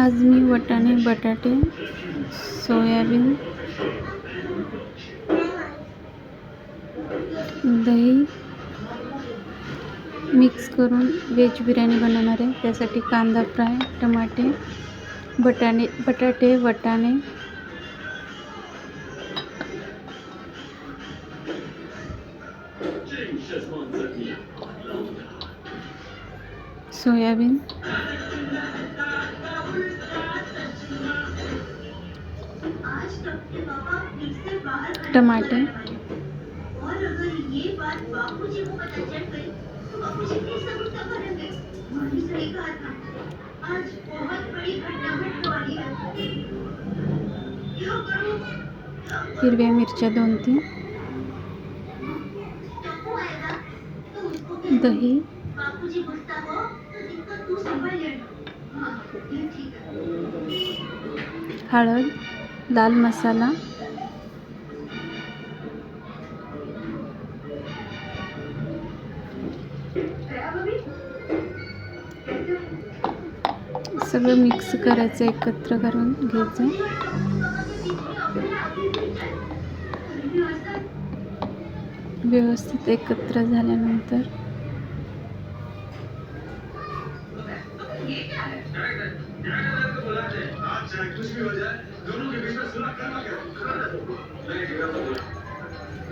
आज मी वटाणे बटाटे सोयाबीन दही मिक्स करून व्हेज बिर्याणी बनवणार आहे. त्यासाठी कांदा फ्राय टमाटे बटाणे बटाटे वटाणे सोयाबीन टमाटे हिरव्या मिरच्या दोन तीन. दही. हळद. दाल मसाला. सगळं मिक्स करायचं एकत्र करून घ्यायचं. व्यवस्थित एकत्र झाल्यानंतर. लेना हाँ भी हो जाए दोनों के बीच में मिक्स करना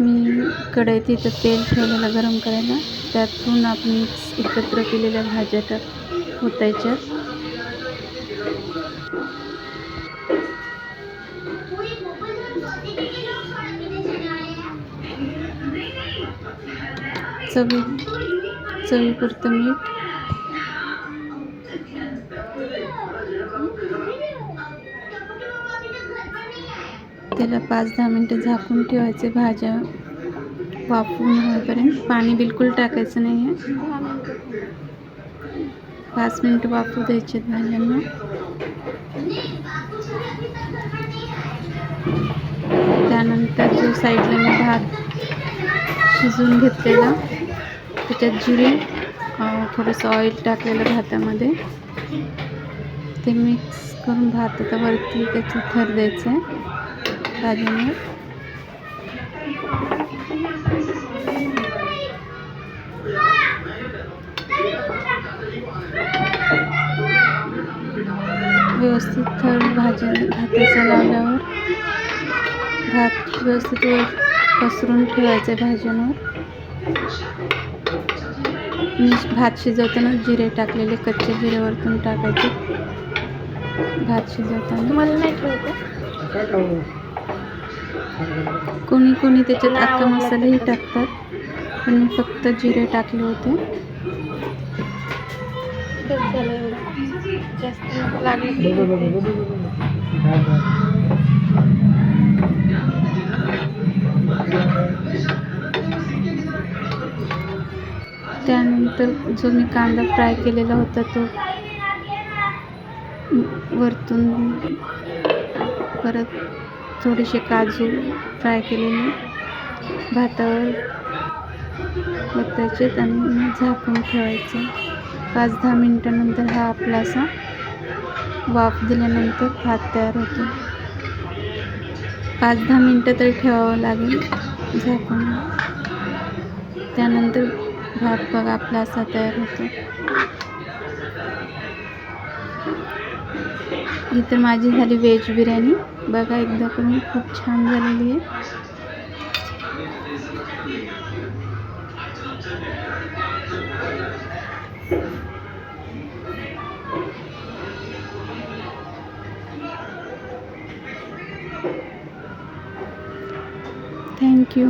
मी कढईत इथं तेल ठेवलेलं गरम करायला. त्यातून आपण मिक्स एकत्र केलेल्या भाज्या टाक ओतायच्या चवी मोबाइल मीठ. त्याला पाच दहा मिनटं झाकून ठेवायचे. भाज्या वाफवून होईपर्यंत पाणी बिलकुल टाकायचं नाही आहे. पाच मिनटं वाफू द्यायचे भाज्यांना. त्यानंतर जो साईडला मी भात शिजवून घेतलेला. त्याच्यात जिरे थोडंसं ऑइल टाकलेलं भातामध्ये. ते मिक्स करून भात आता वरती त्याचं थर द्यायचं आहे. व्यवस्थित थर भाज्या भाताचा लावल्यावर भात व्यवस्थित वर पसरून ठेवायचं आहे भाज्यांवर मी भात शिजवताना जिरे टाकलेले कच्चे जिरे वरतून टाकायचे. भात शिजवताना. मला नाही ठेवतं कोणी कोणी त्याच्यात अख्खा मसालाही टाकतात. पण मी फक्त जिरे टाकले होते. जास्त त्यानंतर जो मी कांदा फ्राय केलेला होता तो वरतून परत थोडेसे काजू फ्राय केलेले भातावर ओतायचे आणि झाकून ठेवायचं. पाच दहा मिनटानंतर हा आपला असा वाफ दिल्यानंतर भात तयार होतो. पाच दहा मिनटं तरी ठेवावं लागेल झाकून. त्यानंतर भात बघा आपला असा तयार होतो. इथं माझी झाली व्हेज बिर्याणी. बघा एकदा करून खूप छान झालेली आहे. थँक्यू